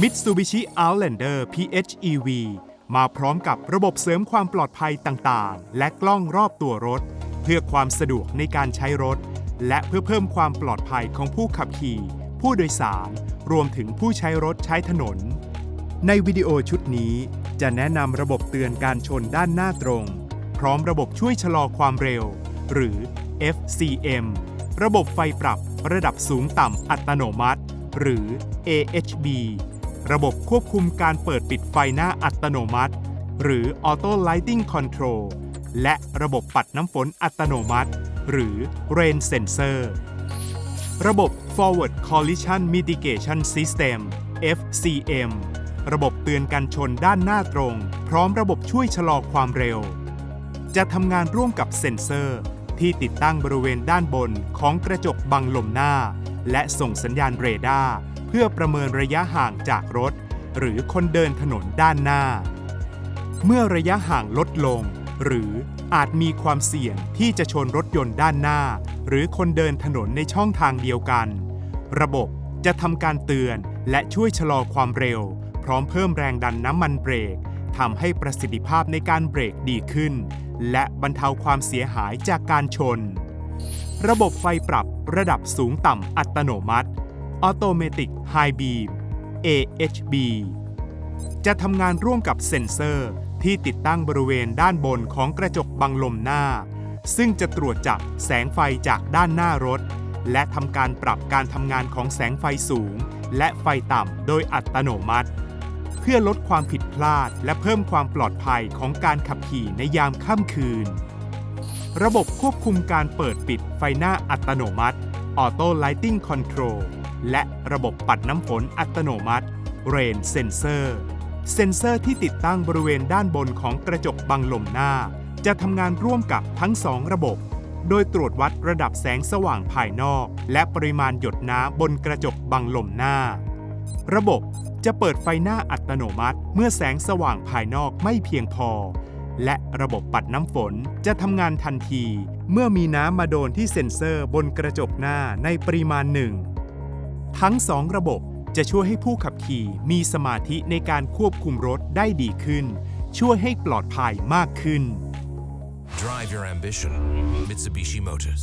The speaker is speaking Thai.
Mitsubishi Outlander PHEV มาพร้อมกับระบบเสริมความปลอดภัยต่างๆ และกล้องรอบตัวรถ เพื่อความสะดวกในการใช้รถ และเพื่อเพิ่มความปลอดภัยของผู้ขับขี่ ผู้โดยสาร รวมถึงผู้ใช้รถใช้ถนน ในวิดีโอชุดนี้ จะแนะนำระบบเตือนการชนด้านหน้าตรง พร้อมระบบช่วยชะลอความเร็ว หรือ FCM ระบบไฟปรับระดับสูงต่ำอัตโนมัติ หรือ AHB ระบบควบคุมการเปิดปิดไฟหน้าอัตโนมัติ หรือ Auto Lighting Control และระบบปัดน้ำฝนอัตโนมัติ หรือ Rain Sensor ระบบ Forward Collision Mitigation System FCM ระบบเตือนการชนด้านหน้าตรง พร้อมระบบช่วยชะลอความเร็ว จะทำงานร่วมกับเซ็นเซอร์ ที่ติดตั้งบริเวณด้านบนของกระจกบังลมหน้า และส่งสัญญาณเรดาร์ เพื่อประเมินระยะห่างจากรถ หรือคนเดินถนนด้านหน้า เมื่อระยะห่างลดลง หรืออาจมีความเสี่ยงที่จะชนรถยนต์ด้านหน้า หรือคนเดินถนนในช่องทางเดียวกัน ระบบจะทำการเตือนและช่วยชะลอความเร็ว พร้อมเพิ่มแรงดันน้ำมันเบรกทำให้ประสิทธิภาพในการเบรกดีขึ้น และบรรเทาความเสียหายจากการชน ระบบไฟปรับระดับสูงต่ำอัตโนมัติ Automatic High Beam AHB จะทำงานร่วมกับเซ็นเซอร์ที่ติดตั้งบริเวณด้านบนของกระจกบังลมหน้า ซึ่งจะตรวจจับแสงไฟจากด้านหน้ารถ และทำการปรับการทำงานของแสงไฟสูง และไฟต่ำโดยอัตโนมัติ เพื่อลดความผิดพลาดและเพิ่มความปลอดภัยของการขับขี่ในยามค่ำคืน ระบบควบคุมการเปิดปิดไฟหน้าอัตโนมัติ Auto Lighting Control และระบบปัดน้ำฝนอัตโนมัติ Rain Sensor เซ็นเซอร์ที่ติดตั้งบริเวณด้านบนของกระจกบังลมหน้า จะทำงานร่วมกับทั้งสองระบบ โดยตรวจวัดระดับแสงสว่างภายนอก และปริมาณหยดน้ำบนกระจกบังลมหน้า ระบบจะเปิดไฟหน้าอัตโนมัติ เมื่อแสงสว่างภายนอกไม่เพียงพอ และระบบปัดน้ำฝนจะทำงานทันที เมื่อมีน้ำมาโดนที่เซ็นเซอร์บนกระจกหน้าในปริมาณหนึ่ง ทั้งสองระบบจะช่วยให้ผู้ขับขี่มีสมาธิในการควบคุมรถได้ดีขึ้น ช่วยให้ปลอดภัยมากขึ้น Drive your ambition. Mitsubishi Motors.